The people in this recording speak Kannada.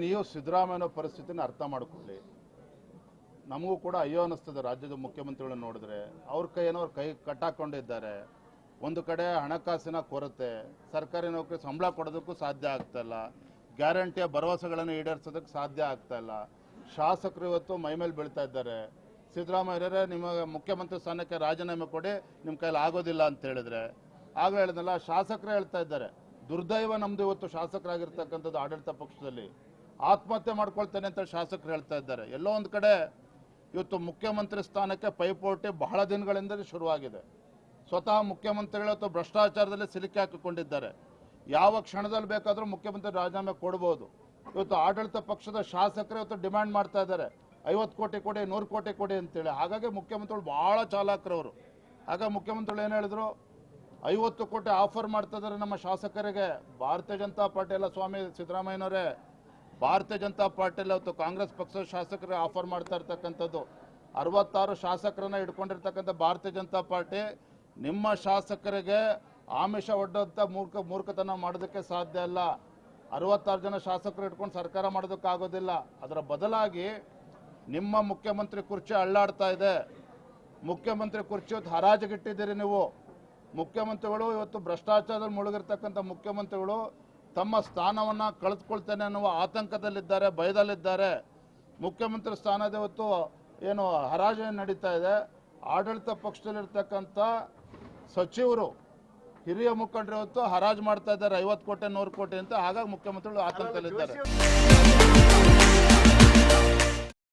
ನೀವು ಸಿದ್ದರಾಮಯ್ಯನ ಪರಿಸ್ಥಿತಿನ ಅರ್ಥ ಮಾಡಿಕೊಳ್ಳಿ. ನಮಗೂ ಕೂಡ ಅಯ್ಯೋ ಅನ್ನಿಸ್ತದೆ ರಾಜ್ಯದ ಮುಖ್ಯಮಂತ್ರಿಗಳನ್ನ ನೋಡಿದ್ರೆ. ಅವ್ರ ಕೈಯನ್ನು ಅವ್ರ ಕೈ ಕಟ್ಟಾಕೊಂಡಿದ್ದಾರೆ. ಒಂದು ಕಡೆ ಹಣಕಾಸಿನ ಕೊರತೆ, ಸರ್ಕಾರಿ ನೌಕರಿ ಸಂಬಳ ಕೊಡೋದಕ್ಕೂ ಸಾಧ್ಯ ಆಗ್ತಾ ಇಲ್ಲ. ಗ್ಯಾರಂಟಿಯ ಭರವಸೆಗಳನ್ನು ಈಡೇರಿಸೋದಕ್ಕೆ ಸಾಧ್ಯ ಆಗ್ತಾ ಇಲ್ಲ. ಶಾಸಕರು ಇವತ್ತು ಮೈಮೇಲೆ ಬೀಳ್ತಾ ಇದ್ದಾರೆ. ಸಿದ್ದರಾಮಯ್ಯರೇ ನಿಮ್ಮ ಮುಖ್ಯಮಂತ್ರಿ ಸ್ಥಾನಕ್ಕೆ ರಾಜೀನಾಮೆ ಕೊಡಿ, ನಿಮ್ಮ ಕೈಲಿ ಆಗೋದಿಲ್ಲ ಅಂತ ಹೇಳಿದ್ರೆ. ಆಗ ಹೇಳಿದ್ನಲ್ಲ, ಶಾಸಕರೇ ಹೇಳ್ತಾ ಇದ್ದಾರೆ. ದುರ್ದೈವ ನಮ್ದು ಇವತ್ತು ಶಾಸಕರಾಗಿರ್ತಕ್ಕಂಥದ್ದು ಆಡಳಿತ ಪಕ್ಷದಲ್ಲಿ. ಆತ್ಮಹತ್ಯೆ ಮಾಡ್ಕೊಳ್ತೇನೆ ಅಂತ ಶಾಸಕರು ಹೇಳ್ತಾ ಇದ್ದಾರೆ. ಎಲ್ಲೋ ಒಂದು ಕಡೆ ಇವತ್ತು ಮುಖ್ಯಮಂತ್ರಿ ಸ್ಥಾನಕ್ಕೆ ಪೈಪೋಟಿ ಬಹಳ ದಿನಗಳಿಂದಲೇ ಶುರುವಾಗಿದೆ. ಸ್ವತಃ ಮುಖ್ಯಮಂತ್ರಿಗಳು ಅಥವಾ ಭ್ರಷ್ಟಾಚಾರದಲ್ಲಿ ಸಿಲುಕಿ ಹಾಕಿಕೊಂಡಿದ್ದಾರೆ. ಯಾವ ಕ್ಷಣದಲ್ಲಿ ಬೇಕಾದರೂ ಮುಖ್ಯಮಂತ್ರಿ ರಾಜೀನಾಮೆ ಕೊಡ್ಬೋದು. ಇವತ್ತು ಆಡಳಿತ ಪಕ್ಷದ ಶಾಸಕರು ಇವತ್ತು ಡಿಮ್ಯಾಂಡ್ ಮಾಡ್ತಾ ಇದ್ದಾರೆ. ಐವತ್ತು ಕೋಟಿ ಕೊಡಿ, ನೂರು ಕೋಟಿ ಕೊಡಿ ಅಂತೇಳಿ. ಹಾಗಾಗಿ ಮುಖ್ಯಮಂತ್ರಿಗಳು ಭಾಳ ಚಾಲಾಕರವರು ಆಗ ಮುಖ್ಯಮಂತ್ರಿಗಳು ಏನು ಹೇಳಿದ್ರು? ಐವತ್ತು ಕೋಟಿ ಆಫರ್ ಮಾಡ್ತಾ ಇದ್ದಾರೆ ನಮ್ಮ ಶಾಸಕರಿಗೆ. ಭಾರತೀಯ ಜನತಾ ಪಾರ್ಟಿ ಎಲ್ಲ ಸ್ವಾಮಿ ಸಿದ್ದರಾಮಯ್ಯನವರೇ. ಭಾರತೀಯ ಜನತಾ ಪಾರ್ಟಿಯಲ್ಲಿ ಅವತ್ತು ಕಾಂಗ್ರೆಸ್ ಪಕ್ಷದ ಶಾಸಕರು ಆಫರ್ ಮಾಡ್ತಾ ಇರ್ತಕ್ಕಂಥದ್ದು. ಅರವತ್ತಾರು ಶಾಸಕರನ್ನ ಇಟ್ಕೊಂಡಿರ್ತಕ್ಕಂಥ ಭಾರತೀಯ ಜನತಾ ಪಾರ್ಟಿ ನಿಮ್ಮ ಶಾಸಕರಿಗೆ ಆಮಿಷ ಒಡ್ಡಂತ ಮೂರ್ಖ ಮೂರ್ಖತನ ಮಾಡೋದಕ್ಕೆ ಸಾಧ್ಯ ಇಲ್ಲ. ಅರವತ್ತಾರು ಜನ ಶಾಸಕರು ಇಟ್ಕೊಂಡು ಸರ್ಕಾರ ಮಾಡೋದಕ್ಕಾಗೋದಿಲ್ಲ. ಅದರ ಬದಲಾಗಿ ನಿಮ್ಮ ಮುಖ್ಯಮಂತ್ರಿ ಕುರ್ಚಿ ಅಳ್ಳಾಡ್ತಾ ಇದೆ. ಮುಖ್ಯಮಂತ್ರಿ ಕುರ್ಚಿ ಇವತ್ತು ಹರಾಜಿಗಿಟ್ಟಿದ್ದೀರಿ ನೀವು. ಮುಖ್ಯಮಂತ್ರಿಗಳು ಇವತ್ತು ಭ್ರಷ್ಟಾಚಾರದಲ್ಲಿ ಮುಳುಗಿರ್ತಕ್ಕಂಥ ಮುಖ್ಯಮಂತ್ರಿಗಳು ತಮ್ಮ ಸ್ಥಾನವನ್ನು ಕಳೆದುಕೊಳ್ತೇನೆ ಅನ್ನುವ ಆತಂಕದಲ್ಲಿದ್ದಾರೆ, ಭಯದಲ್ಲಿದ್ದಾರೆ. ಮುಖ್ಯಮಂತ್ರಿ ಸ್ಥಾನದ ಇವತ್ತು ಏನು ಹರಾಜು ನಡೀತಾ ಇದೆ. ಆಡಳಿತ ಪಕ್ಷದಲ್ಲಿರ್ತಕ್ಕಂಥ ಸಚಿವರು, ಹಿರಿಯ ಮುಖಂಡರು ಇವತ್ತು ಹರಾಜು ಮಾಡ್ತಾ ಇದ್ದಾರೆ. ಐವತ್ತು ಕೋಟಿ, ನೂರು ಕೋಟಿ ಅಂತ ಹಾಗಾಗಿ ಮುಖ್ಯಮಂತ್ರಿಗಳು ಆತಂಕದಲ್ಲಿದ್ದಾರೆ.